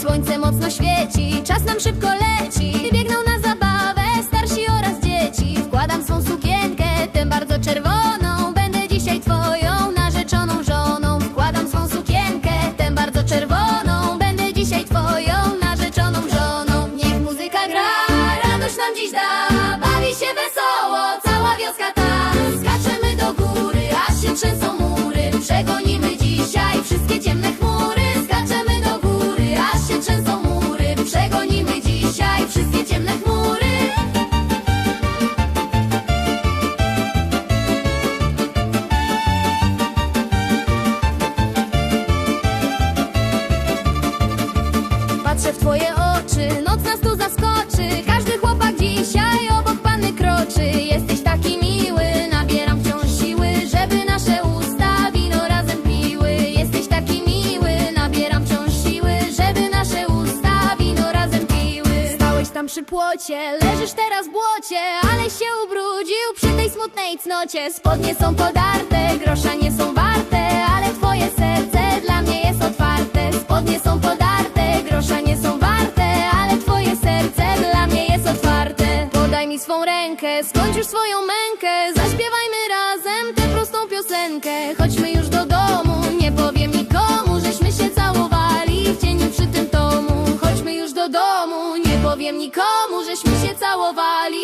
Słońce mocno świeci, czas nam szybko leci. Trzęsą mury. Przegonimy dzisiaj wszystkie ciemne chmury. Skaczemy do góry, aż się trzęsą mury. Przegonimy dzisiaj wszystkie ciemne chmury. Patrzę w twoje oczy, noc nas tu zaskoczy Każdy chłopak dzisiaj tam przy płocie, leżysz teraz w błocie Ale się ubrudził przy tej smutnej cnocie. Spodnie są podarte, grosza nie są warte Ale twoje serce dla mnie jest otwarte. Spodnie są podarte, grosza nie są warte Ale twoje serce dla mnie jest otwarte. Podaj mi swą rękę, skończ już swoją mękę. Zaśpiewajmy razem tę prostą piosenkę. Chodźmy już do domu, nie powiem nikomu Żeśmy się całowali w cieniu przy tym domu. Chodźmy już do domu, powiem nikomu Żeśmy się całowali